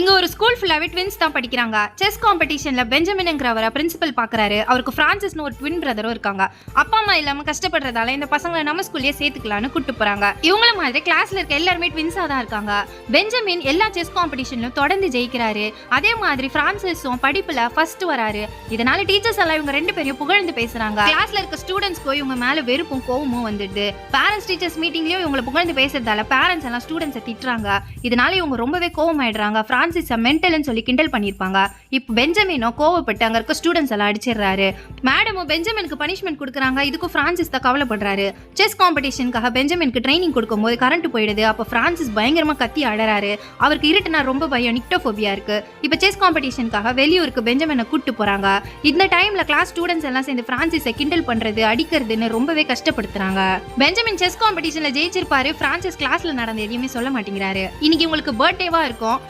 இங்க ஒரு ஸ்கூல் ஃபுல்லாவே ட்வின்ஸ் தான் படிக்கிறாங்க. செஸ் காம்படிஷன்ல பெஞ்சமின்ங்கிறவரை பிரின்சிபல் பாக்குறாரு. அவருக்கு பிரான்சிஸ்னு ஒரு ட்வின் பிரதரும் இருக்காங்க. அப்பா அம்மா இல்லாம கஷ்டப்படுறதால இந்த பசங்களை நம்ம ஸ்கூல்லயே சேர்த்துக்கலாம்னு கூட்டு போறாங்க. இவங்கள மாதிரி கிளாஸ்ல இருக்க எல்லாருமே ட்வின்ஸா தான் இருக்காங்க. பெஞ்சமின் எல்லா செஸ் காம்படிஷன்லயும் தொடர்ந்து ஜெயிக்கிறாரு. அதே மாதிரி பிரான்சிஸும் படிப்புல ஃபர்ஸ்ட் வராரு. இதனால டீச்சர்ஸ் எல்லாம் இவங்க ரெண்டு பேரையும் புகழ்ந்து பேசுறாங்க. கிளாஸ்ல இருக்க ஸ்டூடெண்ட்ஸ்க்கு இவங்க மேல வெறுப்பும் கோவமும் வந்துடுது. பேரண்ட்ஸ் டீச்சர்ஸ் மீட்டிங்லயும் இவங்களை புகழ்ந்து பேசுறதால பேரண்ட்ஸ் எல்லாம் ஸ்டூடெண்ட்ஸை திட்டுறாங்க. இதனால இவங்க ரொம்பவே கோவமாயிடுறாங்க. பிரான்சிஸை மென்டல்னு சொல்லி கிண்டல் பண்ணியிருப்பாங்க இப்போ பெஞ்சமினோ கோவப்பட்டு அங்க இருக்க ஸ்டூடெண்ட்ஸ் எல்லாம் அடிச்சிடுறாரு. மேடமும் பெஞ்சமினுக்கு பனிஷ்மெண்ட் கொடுக்குறாங்க. இதுக்கும் பிரான்சிஸ் தான் கவலைப்படுறாரு. செஸ் காம்படிஷனுக்காக பெஞ்சமினுக்கு ட்ரைனிங் கொடுக்கும்போது கரண்ட் போயிடுது. அப்போ பிரான்சிஸ் பயங்கரமா கத்தி அழறாரு அவருக்கு இருட்டுனா ரொம்ப பயம் நிக்டோஃபோபியா இருக்கு. இப்போ செஸ் காம்படிஷனுக்காக வெளியூருக்கு பெஞ்சமினை கூட்டு போறாங்க. இந்த டைம்ல கிளாஸ் ஸ்டூடெண்ட்ஸ் எல்லாம் சேர்ந்து பிரான்சிஸை கிண்டல் பண்றது அடிக்கிறதுன்னு ரொம்பவே கஷ்டப்படுத்துறாங்க. பெஞ்சமின் செஸ் காம்படிஷன்ல ஜெயிச்சிருப்பாரு. பிரான்சிஸ் கிளாஸ்ல நடந்த எதையுமே சொல்ல மாட்டேங்கிறாரு. இன்னைக்கு உங்களுக்கு பர்த்டேவா இருக்கும்.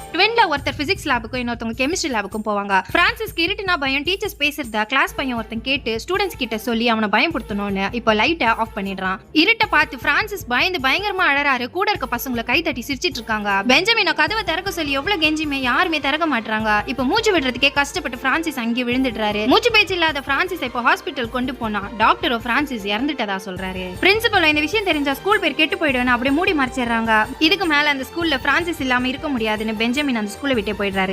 ஒருத்தர் பிசிக்ஸ் லேபுக்கும் இன்னொருத்தவங்க கெமிஸ்ட்ரி லேபுக்கும் போவாங்க. பிரான்சிஸ்க்கு இருட்டுனா பயம் டீச்சர்ஸ் பேசுறத கிளாஸ் பையன் ஒருத்தன் கேட்டு ஸ்டூடெண்ட்ஸ் கிட்ட சொல்லி அவனை பயன்படுத்தணும்னு இப்போ லைட்டை ஆஃப் பண்ணிடுறான். இருட்டை பார்த்து பிரான்சிஸ் பயந்து பயங்கரமா அழறாரு. கூட இருக்க பசங்களை கை தட்டி சிரிச்சிட்டு இருக்காங்க. பெஞ்சமினை கதவை திறக்க சொல்லி எவ்வளவு கெஞ்சியுமே யாருமே திறக்க மாட்டாங்க இப்போ மூச்சு விடுறதுக்கே கஷ்டப்பட்டு பிரான்சிஸ் அங்கே விழுந்துடுறாரு. மூச்சு பேச்சு இல்லாத பிரான்சிஸ் இப்போ ஹாஸ்பிட்டல் கொண்டு போனா டாக்டரோ பிரான்சிஸ் இறந்துட்டதா சொல்றாரு. பிரின்சிபல் இந்த விஷயம் தெரிஞ்சா ஸ்கூல் பேர் கெட்டு போயிடுவேன் அப்படியே மூடி மறைச்சிடுறாங்க. இதுக்கு மேல அந்த ஸ்கூல்ல பிரான்சிஸ் இல்லாம இருக்க முடியாதுன்னு பெஞ்சமின் அந்த ஸ்கூலை விட்டே போயிடுறாரு.